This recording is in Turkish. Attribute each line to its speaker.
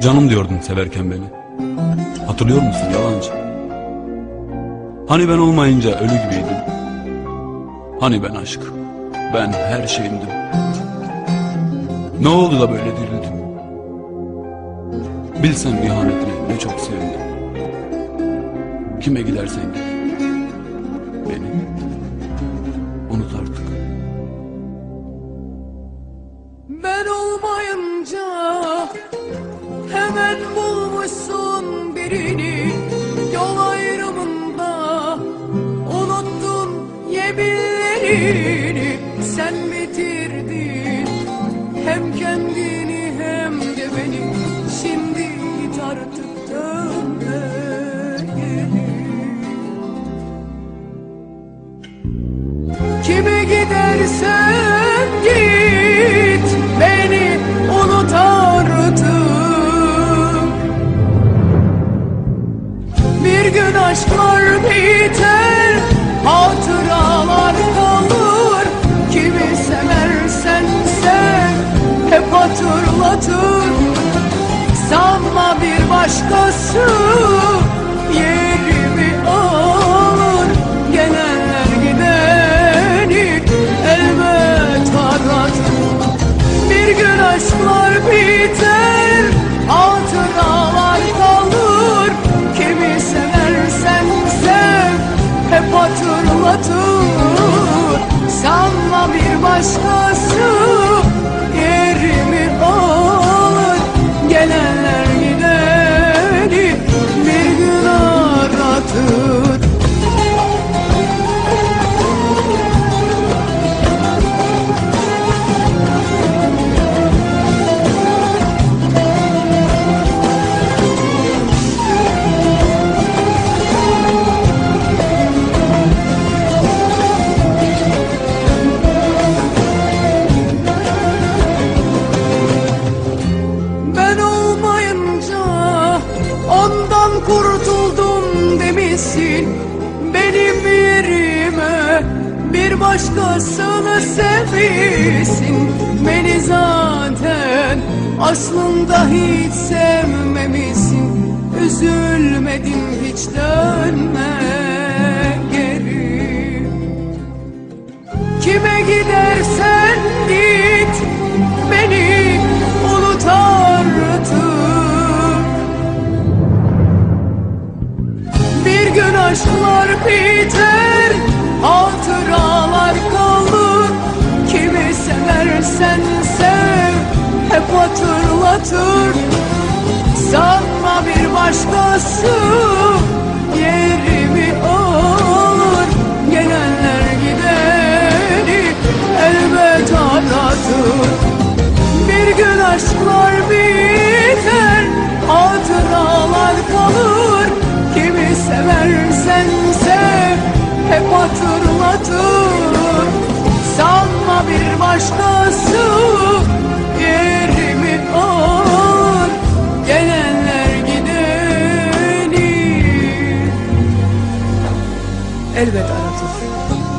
Speaker 1: Canım diyordun severken beni. Hatırlıyor musun yalancı? Hani ben olmayınca ölü gibiydim. Hani ben aşk, ben her şeyimdim. Ne oldu da böyle dirildim? Bilsem ihanetini ne çok sevindim. Kime gidersen git.
Speaker 2: Hemen bulmuşsun birini yol ayrımında unuttun yeminlerini sen bitirdin hem kendini hem de beni şimdi git artık geri. Kime gidersen Aşklar biter hatıralar kalır. Kimi seversen sev hep hatırlatır. Sanma bir başkası Sanma ondan kurtuldum demişsin. Benim yerime bir başkasını sevmişsin. Beni zaten aslında hiç sevmemişsin. Üzülmedim hiç dönme geri. Kime gidersen git beni hatırlatır Sanma bir başkası yerimi alır. Gelenler gideni elbet aratır Bir gün aşklar biter hatıralar kalır. Kimi seversen elbet aratır